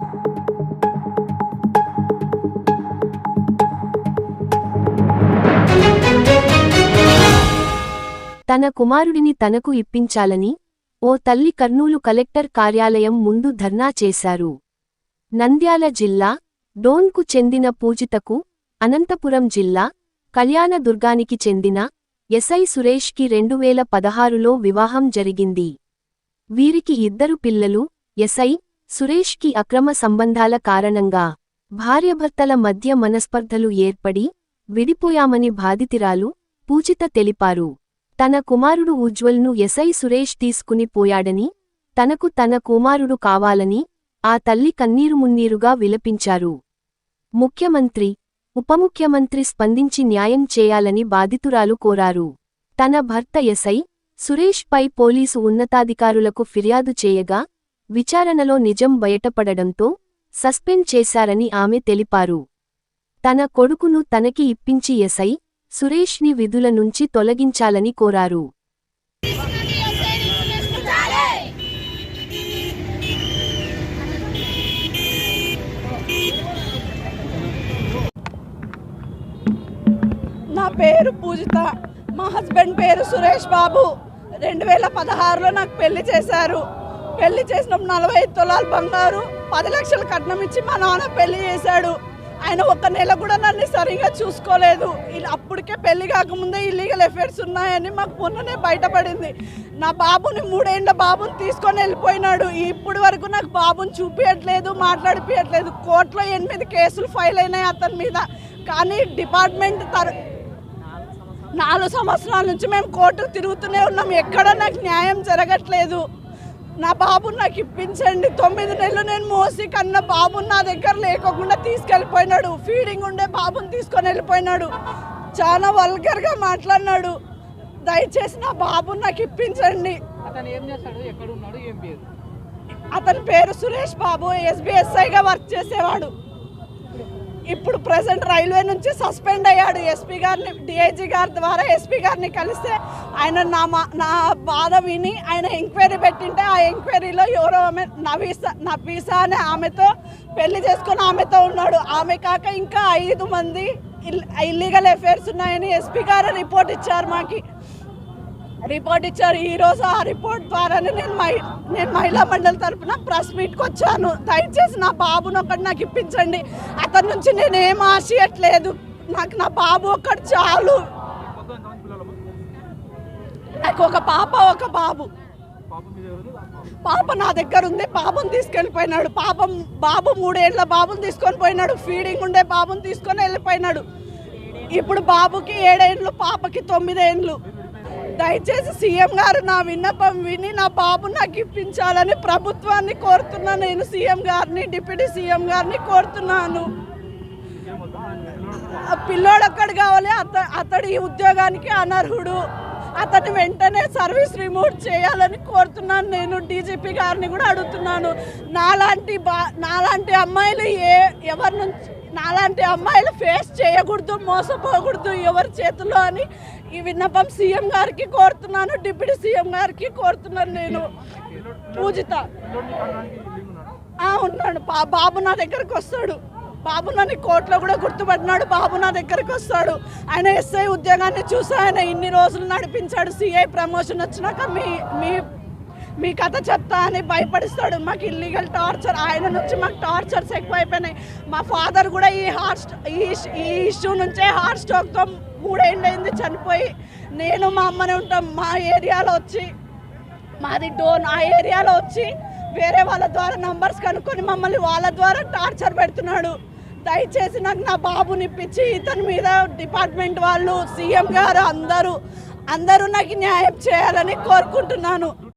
తన కుమారుడిని తనకు ఇప్పించాలని ఓ తల్లి కర్నూలు కలెక్టర్ కార్యాలయం ముందు ధర్నా చేశారు. నంద్యాల జిల్లా డోన్కు చెందిన పూజితకు అనంతపురం జిల్లా కళ్యాణదుర్గానికి చెందిన ఎస్ఐ సురేష్కి రెండువేల పదహారులో వివాహం జరిగింది. వీరికి ఇద్దరు పిల్లలు ఎస్ఐ సురేష్కి అక్రమ సంబంధాల కారణంగా భార్యభర్తల మధ్య మనస్పర్ధలు ఏర్పడి విడిపోయామని బాధితురాలు పూజిత తెలిపారు. తన కుమారుడు ఉజ్వల్ను ఎస్ఐ సురేష్ తీసుకుని పోయాడని తనకు తన కుమారుడు కావాలని ఆ తల్లి కన్నీరు మున్నీరుగా విలపించారు. ముఖ్యమంత్రి ఉపముఖ్యమంత్రి స్పందించి న్యాయం చేయాలని బాధితురాలు కోరారు. తన భర్త ఎస్ఐ సురేష్ పై పోలీసు ఉన్నతాధికారులకు ఫిర్యాదు చేయగా విచారణలో నిజం బయటపడడంతో సస్పెండ్ చేశారని ఆమె తెలిపారు. తన కొడుకును తనకి ఇప్పించి ఎస్ఐ సురేష్ని విధుల నుంచి తొలగించాలని కోరారు. నా పేరు పూజిత మా హస్బెండ్ పేరు సురేష్ బాబు. రెండు వేల పదహారులో నాకు పెళ్ళి చేశారు. పెళ్ళి చేసినప్పుడు నలభై ఐదు తులాలు బంగారు పది లక్షలు కట్నం ఇచ్చి మా నాన్న పెళ్ళి చేశాడు. ఆయన ఒక్క నెల కూడా నన్ను సరిగా చూసుకోలేదు. ఇలా అప్పటికే పెళ్ళి కాకముందే ఇల్లీగల్ ఎఫైర్స్ ఉన్నాయని మాకు మొన్ననే బయటపడింది. నా బాబుని మూడేళ్ళ బాబుని తీసుకొని వెళ్ళిపోయినాడు. ఇప్పుడు వరకు నాకు బాబుని చూపించట్లేదు మాట్లాడిపించట్లేదు కోర్టులో ఎనిమిది కేసులు ఫైల్ అయినాయి అతని మీద. కానీ డిపార్ట్మెంట్ తర నాలుగు సంవత్సరాల నుంచి మేము కోర్టుకు తిరుగుతూనే ఉన్నాం. ఎక్కడ నాకు న్యాయం జరగట్లేదు. నా బాబు నాకు ఇప్పించండి. తొమ్మిది నెలలు నేను మోసి కన్న బాబు నా దగ్గర లేకోకుండా తీసుకెళ్ళిపోయినాడు. ఫీడింగ్ ఉండే బాబుని తీసుకొని వెళ్ళిపోయినాడు. చాలా వల్గర్గా మాట్లాడినాడు. దయచేసి నా బాబుని నాకు ఇప్పించండి. అతని పేరు? సురేష్ బాబు. ఎస్బీఎస్ఐగా వర్క్ చేసేవాడు. ఇప్పుడు ప్రజెంట్ రైల్వే నుంచి సస్పెండ్ అయ్యాడు ఎస్పీ గారిని డిఐజీ గారి ద్వారా ఎస్పీ గారిని కలిస్తే ఆయన నా మా- నా బాధ విని ఆయన ఎంక్వైరీ పెట్టింటే ఆ ఎంక్వైరీలో ఎవరో ఆమె నవీసా నఫీసా అనే ఆమెతో పెళ్ళి చేసుకుని ఆమెతో ఉన్నాడు. ఆమె కాక ఇంకా ఐదు మంది ఇల్లీగల్ అఫైర్స్ ఉన్నాయని ఎస్పీ గారు రిపోర్ట్ ఇచ్చారు మాకి. రిపోర్ట్ ఇచ్చారు. ఈరోజు ఆ రిపోర్ట్ ద్వారానే నేను మహి నేను మహిళా మండలి తరపున ప్రెస్ మీట్కి వచ్చాను. దయచేసి నా బాబును ఒకటి నాకు ఇప్పించండి. అతని నుంచి నేను ఏం ఆశయట్లేదు. నాకు నా బాబు ఒకటి చాలు. నాకు ఒక పాప ఒక బాబు. పాప నా దగ్గర ఉంది. పాపను తీసుకెళ్ళిపోయినాడు. పాపం బాబు మూడేళ్ళ బాబుని తీసుకొని పోయినాడు. ఫీడింగ్ ఉండే బాబుని తీసుకొని వెళ్ళిపోయినాడు. ఇప్పుడు బాబుకి ఏడేండ్లు పాపకి తొమ్మిదేండ్లు. దయచేసి సీఎం గారు నా విన్నపం విని నా బాబు నాకు ఇప్పించాలని ప్రభుత్వాన్ని కోరుతున్నాను నేను సీఎం గారిని డిప్యూటీ సీఎం గారిని కోరుతున్నాను. పిల్లోడు అక్కడ కావాలి అత అతడు ఈ ఉద్యోగానికి అనర్హుడు. అతన్ని వెంటనే సర్వీస్ రిమూవ్ చేయాలని కోరుతున్నాను. నేను డీజీపీ గారిని కూడా అడుగుతున్నాను. నాలాంటి బా నాలాంటి అమ్మాయిలు ఏ ఎవరి నుంచి నాలాంటి అమ్మాయిలు ఫేస్ చేయకూడదు మోసపోకూడదు ఎవరి చేతిలో అని ఈ విన్నపం సీఎం గారికి కోరుతున్నాను డిప్యూటీ సీఎం గారికి కోరుతున్నాను నేను. పూజిత. ఉన్నాడు. బాబు నా దగ్గరకు వస్తాడు. బాబు నన్ను కోర్టులో కూడా గుర్తుపట్టినాడు. బాబు నా దగ్గరకు వస్తాడు. ఆయన ఎస్ఐ ఉద్యోగాన్ని చూసి ఆయన ఇన్ని రోజులు నడిపించాడు. సిఐ ప్రమోషన్ వచ్చినాక మీ మీ మీ కథ చెప్తా అని భయపడిస్తాడు. మాకు ఇల్లీగల్ టార్చర్ ఆయన నుంచి మాకు టార్చర్స్ ఎక్కువైపోయినాయి. మా ఫాదర్ కూడా ఈ హార్ట్ ఈ ఈ ఇష్యూ నుంచే హార్ట్ స్ట్రోక్తో మూడేళ్ళైంది చనిపోయి. నేను మా అమ్మనే ఉంటాం. మా ఏరియాలో వచ్చి మాది డోన్ ఆ ఏరియాలో వచ్చి వేరే వాళ్ళ ద్వారా నంబర్స్ కనుక్కొని మమ్మల్ని వాళ్ళ ద్వారా టార్చర్ పెడుతున్నాడు. దయచేసి నాకు నా బాబుని ఇప్పించి ఇతని మీద డిపార్ట్మెంట్ వాళ్ళు సీఎం గారు అందరూ అందరూ నాకు న్యాయం చేయాలని కోరుకుంటున్నాను.